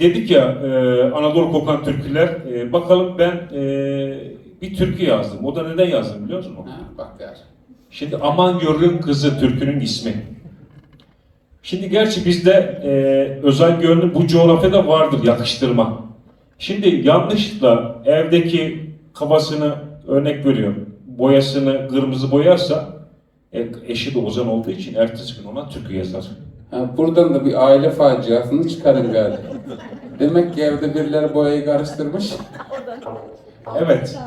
Dedik ya e, Anadolu kokan türküler. E, bakalım ben e, bir türkü yazdım. O da neden yazdım biliyor musun? Ha, bak ya. Şimdi Aman Gönlün Kızı türkünün ismi. Şimdi gerçi bizde e, özel gönlü bu coğrafyada vardır yakıştırma. Şimdi yanlışlıkla evdeki kafasını örnek veriyorum. Boyasını kırmızı boyarsa e, eşi de ozan olduğu için ertesi gün ona türkü yazar. Ha, buradan da bir aile faciasını çıkarın galiba. Demek ki evde birileri boyayı karıştırmış. Evet.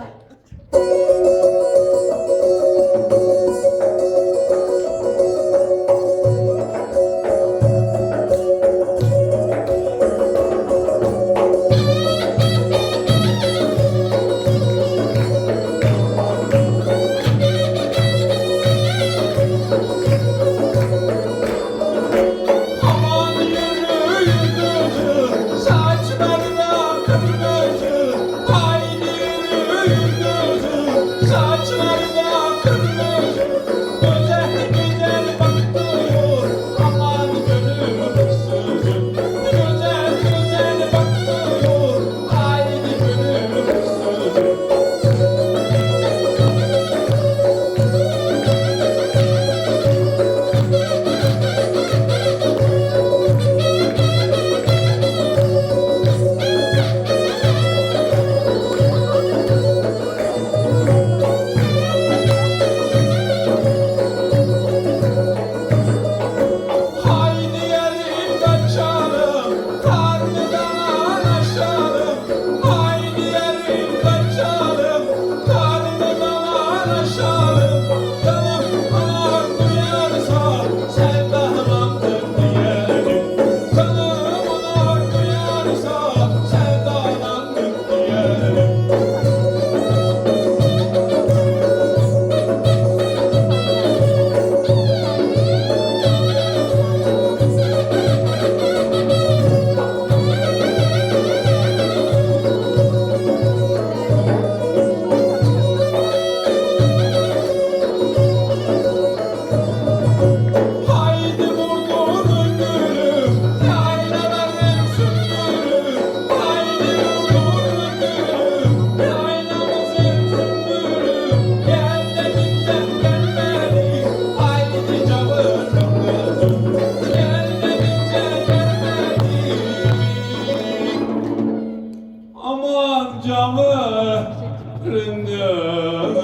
aman camı ründüm